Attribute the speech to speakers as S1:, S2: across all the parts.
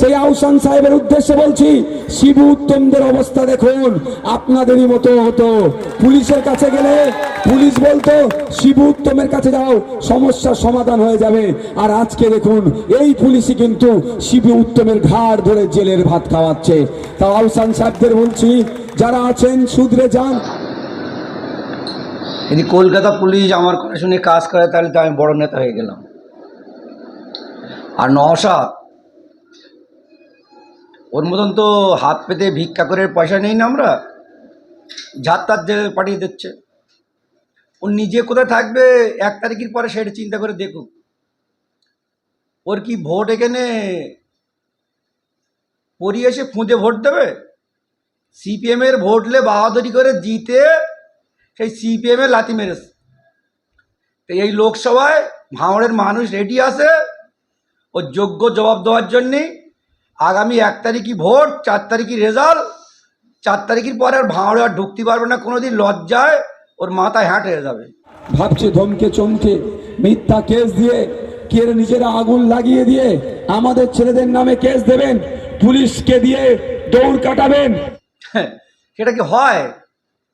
S1: সেই আহসান সাহেবের উদ্দেশ্যে বলছি, শিবু উত্তমদের অবস্থা দেখুন, আপনাদেরই মতো হতো। পুলিশের কাছে গেলে পুলিশ বলতো, শিবু উত্তমের কাছে যাও, সমস্যার সমাধান হয়ে যাবে। আর আজকে দেখুন, এই পুলিশই কিন্তু শিবু উত্তমের ঘাড় ধরে জেলের ভাত খাওয়াচ্ছে। তা আহসান সাহেবদের বলছি, যারা আছেন সুদরে যান।
S2: যদি কলকাতা পুলিশ আমার কথা শুনে কাজ করে, তাহলে তো আমি বড় নেতা হয়ে গেলাম। আর নশা ওর মতন তো হাত পেতে ভিক্ষা করে পয়সা নেই না আমরা। ঝাড় তার জেলে পাঠিয়ে দিচ্ছে। ও নিজে কোথায় থাকবে? এক তারিখের পরে সেটা চিন্তা করে দেখুক। ওর কি ভোট এখানে পড়িয়ে এসে খুঁজে ভোট দেবে? সিপিএমের ভোটলে বাহাদুরি করে জিতে সেই সিপিএমে লাথি মেরেছে। তো এই লোকসভায় ভাঙড়ের মানুষ রেডি আছে? ও যোগ্য জবাব দেওয়ার জন্যে আগামী এক তারিখই ভোট চার তারিখই রেজাল্ট। চার তারিখের পরে আর ভাঙড়ে আর ঢুকতে পারবে না কোনো দিন লজ্জায় ওর মাথায় হ্যাট হয়ে যাবে।
S1: ভাবছে ধমকে চমকে মিথ্যা কেস দিয়ে কে নিজেরা আগুন লাগিয়ে দিয়ে আমাদের ছেলেদের নামে কেস দেবেন পুলিশকে দিয়ে দৌড় কাটাবেন।
S2: সেটা কি হয়?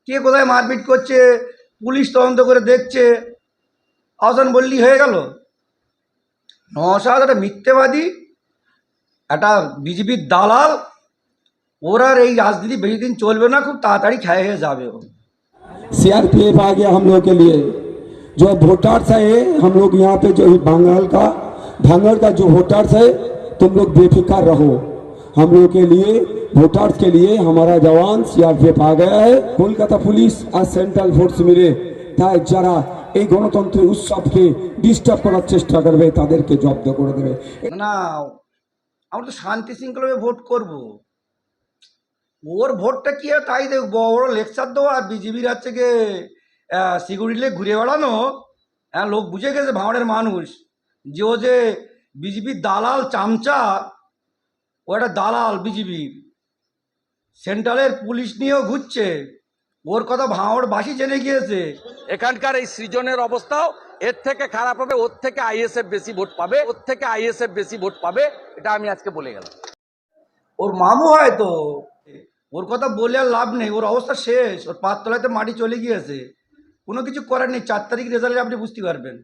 S2: কে কোথায় মারপিট করছে? পুলিশ তদন্ত করে দেখছে। আহসান বললি হয়ে গেল। নশাদ একটা মিথ্যেবাদী একটা বিজেপির দালাল ওর আর এই রাজনীতি বেশি দিন চলবে না খুব তাড়াতাড়ি খেয়ে হয়ে যাবে ও
S1: सीआरपीएफ आ गया हम लोग के लिए जो वोटर्स है हम लोग यहाँ पे जो बंगाल का भांगड़ का जो वोटर्स है तुम लोग बेफिक्र रहो हम लोग के लिए वोटर्स के लिए हमारा जवान सीआरपीएफ आ गया है কলকাতা পুলিশ আর সেন্ট্রাল ফোর্স মিলে তাই যারা এই গণতন্ত্রের উৎসবকে ডিস্টার্ব করার চেষ্টা করবে তাদেরকে জব্দ করে দেবে
S2: না আমরা তো শান্তি শৃঙ্খলাভাবে ভোট করব। ওর ভোটটা কি তাই দেখ বড় লেকচার দেওয়া আর বিজেপির হচ্ছে গিয়ে সিকিউরিটি ঘুরে বেড়ানো হ্যাঁ লোক বুঝে গেছে ভাঙড়ের মানুষ। যে ও যে বিজেপির দালাল চামচা, ও একটা দালাল বিজেপির। সেন্ট্রালের পুলিশ নিয়েও ঘুরছে। ওর কথা ভাঙড় বাসি জেনে গিয়েছে।
S3: এখানকার এই সৃজনের অবস্থাও এর থেকে খারাপ হবে, ওর থেকে আইএসএফ বেশি ভোট পাবে, ওর থেকে আইএসএফ বেশি ভোট পাবে, এটা আমি আজকে বলে গেলাম।
S2: ওর মামু হয় তো, ওর কথা বলে আর লাভ নেই, ওর অবস্থা শেষ, ওর পাঁচতলাতে মাটি চলে গিয়েছে, কোনো কিছু করার নেই, চার তারিখ রেজাল্টে আপনি বুঝতে পারবেন।